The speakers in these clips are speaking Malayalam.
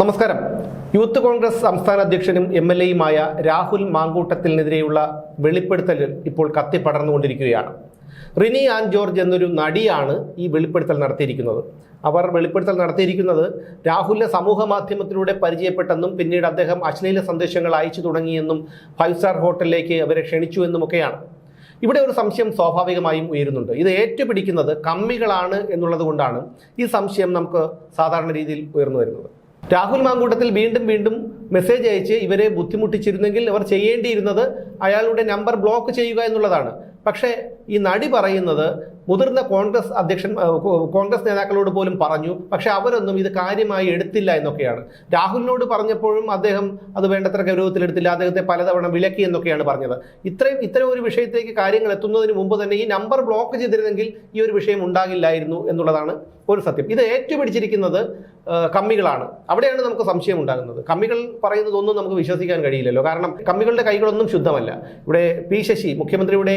നമസ്കാരം. യൂത്ത് കോൺഗ്രസ് സംസ്ഥാന അധ്യക്ഷനും എം എൽ എയുമായ രാഹുൽ മാങ്കൂട്ടത്തിനെതിരെയുള്ള വെളിപ്പെടുത്തൽ ഇപ്പോൾ കത്തിപ്പടർന്നുകൊണ്ടിരിക്കുകയാണ് റിനി ആൻ ജോർജ് എന്നൊരു നടിയാണ് ഈ വെളിപ്പെടുത്തൽ നടത്തിയിരിക്കുന്നത്. അവർ വെളിപ്പെടുത്തൽ നടത്തിയിരിക്കുന്നത് രാഹുലിനെ സമൂഹ മാധ്യമത്തിലൂടെ പരിചയപ്പെട്ടെന്നും പിന്നീട് അദ്ദേഹം അശ്ലീല സന്ദേശങ്ങൾ അയച്ചു തുടങ്ങിയെന്നും ഫൈവ് സ്റ്റാർ ഹോട്ടലിലേക്ക് അവരെ ക്ഷണിച്ചു എന്നുമൊക്കെയാണ്. ഇവിടെ ഒരു സംശയം സ്വാഭാവികമായും ഉയരുന്നുണ്ട്. ഇത് ഏറ്റുപിടിക്കുന്നത് കമ്മികളാണ് എന്നുള്ളത് കൊണ്ടാണ് ഈ സംശയം നമുക്ക് സാധാരണ രീതിയിൽ ഉയർന്നു വരുന്നത്. രാഹുൽ മാങ്കൂട്ടത്തിൽ വീണ്ടും വീണ്ടും മെസ്സേജ് അയച്ച് ഇവരെ ബുദ്ധിമുട്ടിച്ചിരുന്നെങ്കിൽ അവർ ചെയ്യേണ്ടിയിരുന്നത് അയാളുടെ നമ്പർ ബ്ലോക്ക് ചെയ്യുക എന്നുള്ളതാണ്. പക്ഷേ ഈ നടി പറയുന്നത് മുതിർന്ന കോൺഗ്രസ് അധ്യക്ഷൻ കോൺഗ്രസ് നേതാക്കളോട് പോലും പറഞ്ഞു പക്ഷേ അവരൊന്നും ഇത് കാര്യമായി എടുത്തില്ല എന്നൊക്കെയാണ്. രാഹുലിനോട് പറഞ്ഞപ്പോഴും അദ്ദേഹം അത് വേണ്ടത്ര ഗൗരവത്തിലെടുത്തില്ല അദ്ദേഹത്തെ പലതവണ വിലക്കി എന്നൊക്കെയാണ് പറഞ്ഞത്. ഇത്രയും ഇത്തരം ഒരു വിഷയത്തേക്ക് കാര്യങ്ങൾ എത്തുന്നതിന് മുമ്പ് തന്നെ ഈ നമ്പർ ബ്ലോക്ക് ചെയ്തിരുന്നെങ്കിൽ ഈ ഒരു വിഷയം ഉണ്ടാകില്ലായിരുന്നു എന്നുള്ളതാണ് ഒരു സത്യം. ഇത് ഏറ്റുപിടിച്ചിരിക്കുന്നത് കമ്മികളാണ്. അവിടെയാണ് നമുക്ക് സംശയം ഉണ്ടാകുന്നത്. കമ്മികൾ പറയുന്നതൊന്നും നമുക്ക് വിശ്വസിക്കാൻ കഴിയില്ലല്ലോ. കാരണം കമ്മികളുടെ കൈകളൊന്നും ശുദ്ധമല്ല. ഇവിടെ പി ശശി മുഖ്യമന്ത്രിയുടെ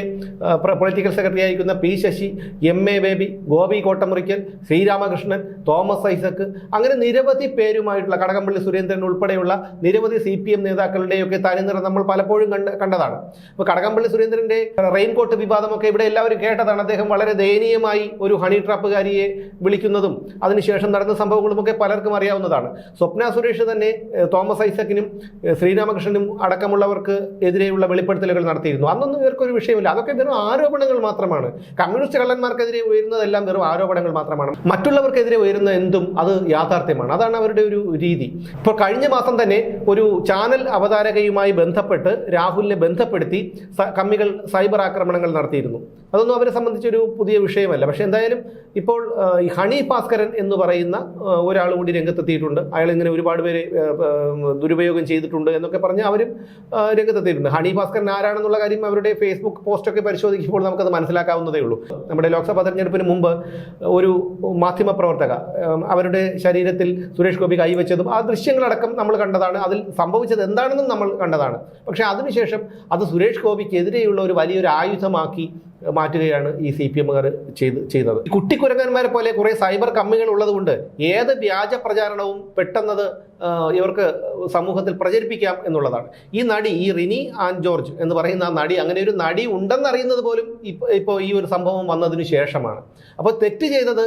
പൊളിറ്റിക്കൽ സെക്രട്ടറി ആയിരിക്കുന്ന P Sasi M A Baby Gopi Kottamurickal Sreeramakrishnan Thomas Isaac അങ്ങനെ നിരവധി പേരുമായിട്ടുള്ള കടകംപള്ളി സുരേന്ദ്രൻ ഉൾപ്പെടെയുള്ള നിരവധി സി പി എം നേതാക്കളുടെയൊക്കെ തനിനിറം നമ്മൾ പലപ്പോഴും കണ്ട് കണ്ടതാണ്. ഇപ്പോൾ കടകംപള്ളി സുരേന്ദ്രന്റെ റെയിൻകോട്ട് വിവാദമൊക്കെ ഇവിടെ എല്ലാവരും കേട്ടതാണ്. അദ്ദേഹം വളരെ ദയനീയമായി ഒരു ഹണി ട്രാപ്പുകാരിയെ വിളിക്കുന്നതും അതിനുശേഷം നടന്ന സംഭവങ്ങളുമൊക്കെ പലർക്കും അറിയാവുന്നതാണ്. സ്വപ്ന സുരേഷ് തന്നെ തോമസ് ഐസക്കിനും ശ്രീരാമകൃഷ്ണനും അടക്കമുള്ളവർക്ക് എതിരെയുള്ള വെളിപ്പെടുത്തലുകൾ നടത്തിയിരുന്നു. അന്നൊന്നും ഇവർക്കൊരു വിഷയമില്ല. അതൊക്കെ വെറും ആരോപണങ്ങൾ മാത്രമാണ്. കമ്മ്യൂണിസ്റ്റ് കള്ളന്മാർക്കെതിരെ ഉയരുന്നതെല്ലാം വെറും ആരോപണങ്ങൾ മാത്രമാണ്. മറ്റുള്ളവർക്കെതിരെ ഉയരുന്ന എന്തും അത് യാഥാർത്ഥ്യമാണ്. അതാണ് അവരുടെ ഒരു രീതി. ഇപ്പോൾ കഴിഞ്ഞ മാസം തന്നെ ഒരു ചാനൽ അവതാരകയുമായി ബന്ധപ്പെട്ട് രാഹുലിനെ ബന്ധപ്പെടുത്തി കമ്മികൾ സൈബർ ആക്രമണങ്ങൾ നടത്തിയിരുന്നു. അതൊന്നും അവരെ സംബന്ധിച്ചൊരു പുതിയ വിഷയമല്ല. പക്ഷേ എന്തായാലും ഇപ്പോൾ ഈ ഹണി ഭാസ്കരൻ എന്ന് പറയുന്ന ഒരാൾ കൂടി രംഗത്തെത്തിയിട്ടുണ്ട്. അയാൾ ഇങ്ങനെ ഒരുപാട് പേര് ദുരുപയോഗം ചെയ്തിട്ടുണ്ട് എന്നൊക്കെ പറഞ്ഞ് അവരും രംഗത്തെത്തിയിട്ടുണ്ട്. ഹണി ഭാസ്കരൻ ആരാണെന്നുള്ള കാര്യം അവരുടെ ഫേസ്ബുക്ക് പോസ്റ്റൊക്കെ പരിശോധിക്കുമ്പോൾ നമുക്കത് മനസ്സിലാക്കാവുന്നതേ ഉള്ളൂ. നമ്മുടെ ലോക്സഭാ തെരഞ്ഞെടുപ്പിന് മുമ്പ് ഒരു മാധ്യമപ്രവർത്തക അവരുടെ ശരീരത്തിൽ സുരേഷ് ഗോപി കൈവച്ചതും ആ ദൃശ്യങ്ങളടക്കം നമ്മൾ കണ്ടതാണ്. അതിൽ സംഭവിച്ചത് എന്താണെന്നും നമ്മൾ കണ്ടതാണ്. പക്ഷേ അതിനുശേഷം അത് സുരേഷ് ഗോപിക്കെതിരെയുള്ള ഒരു വലിയൊരു ആയുധമാക്കി മാറ്റുകയാണ് ഈ സി പി എമ്മുകാർ ചെയ്ത് ഈ കുട്ടിക്കുരങ്ങന്മാരെ പോലെ കുറേ സൈബർ കമ്മികൾ ഉള്ളതുകൊണ്ട് ഏത് വ്യാജ പ്രചാരണവും പെട്ടെന്നത് ഇവർക്ക് സമൂഹത്തിൽ പ്രചരിപ്പിക്കാം എന്നുള്ളതാണ്. ഈ നടി ഈ റിനി ആൻ ജോർജ് എന്ന് പറയുന്ന ആ നടി അങ്ങനെ ഒരു നടി ഉണ്ടെന്നറിയുന്നത് പോലും ഇപ്പോൾ ഈ ഒരു സംഭവം വന്നതിന് ശേഷമാണ്. അപ്പോൾ തെറ്റ് ചെയ്തത്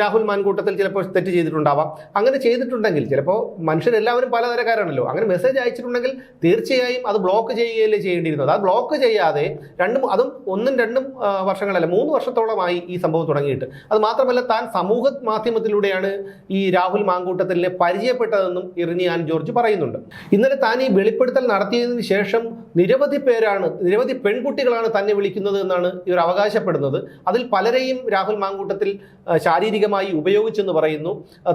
രാഹുൽ മാൻകൂട്ടത്തിൽ ചിലപ്പോൾ തെറ്റ് ചെയ്തിട്ടുണ്ടാവാം. അങ്ങനെ ചെയ്തിട്ടുണ്ടെങ്കിൽ ചിലപ്പോൾ മനുഷ്യരെല്ലാവരും പലതരക്കാരാണല്ലോ. അങ്ങനെ മെസ്സേജ് അയച്ചിട്ടുണ്ടെങ്കിൽ തീർച്ചയായും അത് ബ്ലോക്ക് ചെയ്യുകയല്ലേ ചെയ്യേണ്ടിയിരുന്നത്. അത് ബ്ലോക്ക് ചെയ്യാതെ രണ്ടും അതും ഒന്നും രണ്ടും വർഷങ്ങളല്ല മൂന്ന് വർഷത്തോളമായി ഈ സംഭവം തുടങ്ങിയിട്ട്. അത് മാത്രമല്ല താൻ സമൂഹ മാധ്യമത്തിലൂടെയാണ് ഈ രാഹുൽ മാങ്കൂട്ടത്തിലെ പരിചയപ്പെട്ടതെന്നും ഇറിനി ജോർജ് പറയുന്നുണ്ട്. ഇന്നലെ താൻ ഈ വെളിപ്പെടുത്തൽ നടത്തിയതിന് ശേഷം നിരവധി പേരാണ് നിരവധി പെൺകുട്ടികളാണ് തന്നെ വിളിക്കുന്നത് എന്നാണ് ഇവർ അവകാശപ്പെടുന്നത്. അതിൽ പലരെയും രാഹുൽ മാങ്കൂട്ടത്തിൽ ആ, ശാരീരികമായി ഉപയോഗിച്ചെന്ന് പറയുന്നു.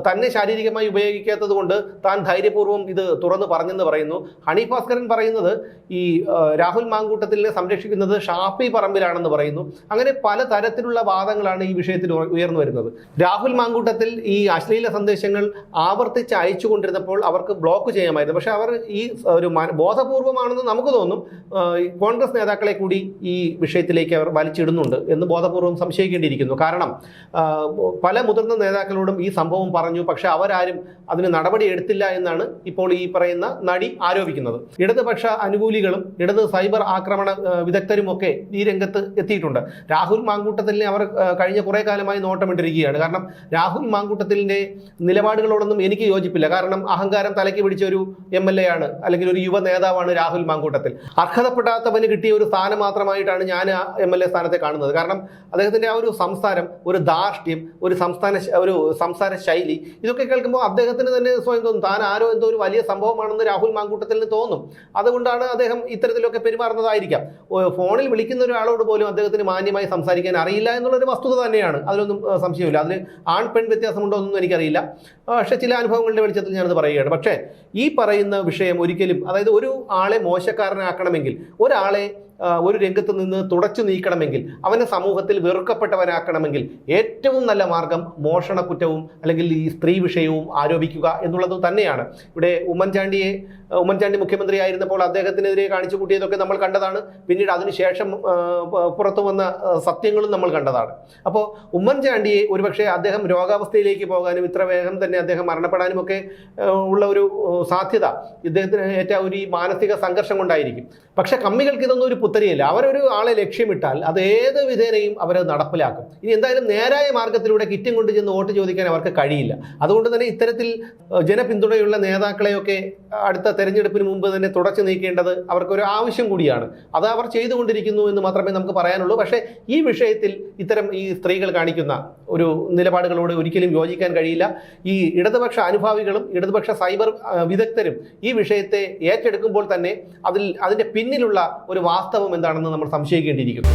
തന്നെ ശാരീരികമായി ഉപയോഗിക്കാത്തത് കൊണ്ട് താൻ ധൈര്യപൂർവം ഇത് തുറന്നു പറഞ്ഞെന്ന് പറയുന്നു. ഹണി ഭാസ്കരൻ പറയുന്നത് ഈ രാഹുൽ മാങ്കൂട്ടത്തിലിനെ സംരക്ഷിക്കുന്നത് ഷാഫി പറമ്പിലാണെന്ന് പറയുന്നു. അങ്ങനെ പല തരത്തിലുള്ള വാദങ്ങളാണ് ഈ വിഷയത്തിൽ ഉയർന്നു വരുന്നത്. രാഹുൽ മാങ്കൂട്ടത്തിൽ ഈ അശ്ലീല സന്ദേശങ്ങൾ ആവർത്തിച്ച് അയച്ചു കൊണ്ടിരുന്നപ്പോൾ അവർക്ക് ബ്ലോക്ക് ചെയ്യാമായിരുന്നു. പക്ഷെ അവർ ഈ ഒരു ബോധപൂർവമാണെന്ന് നമുക്ക് തോന്നും. കോൺഗ്രസ് നേതാക്കളെ കൂടി ഈ വിഷയത്തിലേക്ക് അവർ വലിച്ചിടുന്നുണ്ട് എന്ന് ബോധപൂർവം സംശയിക്കേണ്ടിയിരിക്കുന്നു. കാരണം പല മുതിർന്ന നേതാക്കളോടും ഈ സംഭവം പറഞ്ഞു. പക്ഷെ അവരാരും അതിന് നടപടി എടുത്തില്ല എന്നാണ് ഇപ്പോൾ ഈ പറയുന്ന നടി ആരോപിക്കുന്നത്. ഇടതുപക്ഷ അനുകൂലികളും ഇടത് സൈബർ ആക്രമണ ആ, വിദഗ്ധരും ഒക്കെ ഈ രംഗത്ത് എത്തിയിട്ടുണ്ട്. രാഹുൽ മാങ്കൂട്ടത്തിലിനെ അവർ കഴിഞ്ഞ കുറേ കാലമായി നോട്ടമിട്ടിരിക്കുകയാണ്. കാരണം രാഹുൽ മാങ്കൂട്ടത്തിലിന്റെ നിലപാടുകളോടൊന്നും എനിക്ക് യോജിപ്പില്ല. കാരണം അഹങ്കാരം തലയ്ക്ക് പിടിച്ച ഒരു എം എൽ എ ആണ് അല്ലെങ്കിൽ ഒരു യുവ നേതാവാണ് രാഹുൽ മാങ്കൂട്ടത്തിൽ. അർഹതപ്പെടാത്തവന് കിട്ടിയ ഒരു സ്ഥാനം മാത്രമായിട്ടാണ് ഞാൻ എം എൽ എ സ്ഥാനത്തെ കാണുന്നത്. കാരണം അദ്ദേഹത്തിന്റെ ആ ഒരു സംസാരം ഒരു ധാർഷ്ട്യം ഒരു സംസ്ഥാന ഒരു സംസാര ശൈലി. ഇതൊക്കെ കേൾക്കുമ്പോൾ അദ്ദേഹത്തിന് തന്നെ സ്വയം തോന്നും. താൻ ആരോ എന്തോ ഒരു വലിയ സംഭവമാണെന്ന് രാഹുൽ മാങ്കൂട്ടത്തിന് തോന്നും. അതുകൊണ്ടാണ് അദ്ദേഹം ഇത്തരത്തിലൊക്കെ പെരുമാറുന്നതായിരിക്കാം. ഫോണിൽ വിളിക്കുന്ന ഒരാളോട് പോലും അദ്ദേഹത്തിന് മാന്യമായി സംസാരിക്കാൻ അറിയില്ല എന്നുള്ളൊരു വസ്തുത തന്നെയാണ്. അതിലൊന്നും സംശയമില്ല. അതിൽ ആൺ പെൺ വ്യത്യാസമുണ്ടോ എന്നൊന്നും എനിക്കറിയില്ല പക്ഷേ ചില അനുഭവങ്ങളുടെ വെളിച്ചത്തിൽ ഞാനത് പറയുകയാണ്. പക്ഷേ ഈ പറയുന്ന വിഷയം ഒരിക്കലും അതായത് ഒരു ആളെ മോശക്കാരനാക്കണമെങ്കിൽ ഒരാളെ ഒരു രംഗത്ത് നിന്ന് തുടച്ചു നീക്കണമെങ്കിൽ അവനെ സമൂഹത്തിൽ വെറുക്കപ്പെട്ടവനാക്കണമെങ്കിൽ ഏറ്റവും നല്ല മാർഗം മോഷണ കുറ്റവും അല്ലെങ്കിൽ ഈ സ്ത്രീ വിഷയവും ആരോപിക്കുക എന്നുള്ളത് തന്നെയാണ്. ഇവിടെ ഉമ്മൻചാണ്ടിയെ ഉമ്മൻചാണ്ടി മുഖ്യമന്ത്രി ആയിരുന്നപ്പോൾ അദ്ദേഹത്തിനെതിരെ കാണിച്ചു കൂട്ടിയതൊക്കെ നമ്മൾ കണ്ടതാണ്. പിന്നീട് അതിനുശേഷം പുറത്തു വന്ന സത്യങ്ങളും നമ്മൾ കണ്ടതാണ്. അപ്പോൾ ഉമ്മൻചാണ്ടിയെ ഒരുപക്ഷെ അദ്ദേഹം രോഗാവസ്ഥയിലേക്ക് പോകാനും ഇത്ര വേഗം തന്നെ അദ്ദേഹം മരണപ്പെടാനും ഒക്കെ ഉള്ള ഒരു സാധ്യത ഇദ്ദേഹത്തിന് ഏറ്റ ഒരു മാനസിക സംഘർഷം കൊണ്ടായിരിക്കും. പക്ഷെ കമ്മികൾക്ക് ഇതൊന്നും ഒരു പുത്തരിയല്ല. അവരൊരു ആളെ ലക്ഷ്യമിട്ടാൽ അത് ഏത് വിധേനയും അവരത് നടപ്പിലാക്കും. ഇനി എന്തായാലും നേരായ മാർഗത്തിലൂടെ കിറ്റും കൊണ്ട് ചെന്ന് വോട്ട് ചോദിക്കാൻ അവർക്ക് കഴിയില്ല. അതുകൊണ്ട് തന്നെ ഇത്തരത്തിൽ ജനപിന്തുണയുള്ള നേതാക്കളെയൊക്കെ അടുത്ത തെരഞ്ഞെടുപ്പിന് മുമ്പ് തന്നെ തുടച്ചു നീക്കേണ്ടത് അവർക്കൊരു ആവശ്യം കൂടിയാണ്. അത് അവർ ചെയ്തുകൊണ്ടിരിക്കുന്നു എന്ന് മാത്രമേ നമുക്ക് പറയാനുള്ളൂ. പക്ഷേ ഈ വിഷയത്തിൽ ഇത്തരം ഈ സ്ത്രീകൾ കാണിക്കുന്ന ഒരു നിലപാടുകളോട് ഒരിക്കലും യോജിക്കാൻ കഴിയില്ല. ഈ ഇടതുപക്ഷ അനുഭാവികളും ഇടതുപക്ഷ സൈബർ വിദഗ്ധരും ഈ വിഷയത്തെ ഏറ്റെടുക്കുമ്പോൾ തന്നെ അതിൽ അതിന്റെ പിന്നിലുള്ള ഒരു വാസ്തവം എന്താണെന്ന് നമ്മൾ സംശയിക്കേണ്ടിയിരിക്കുന്നു.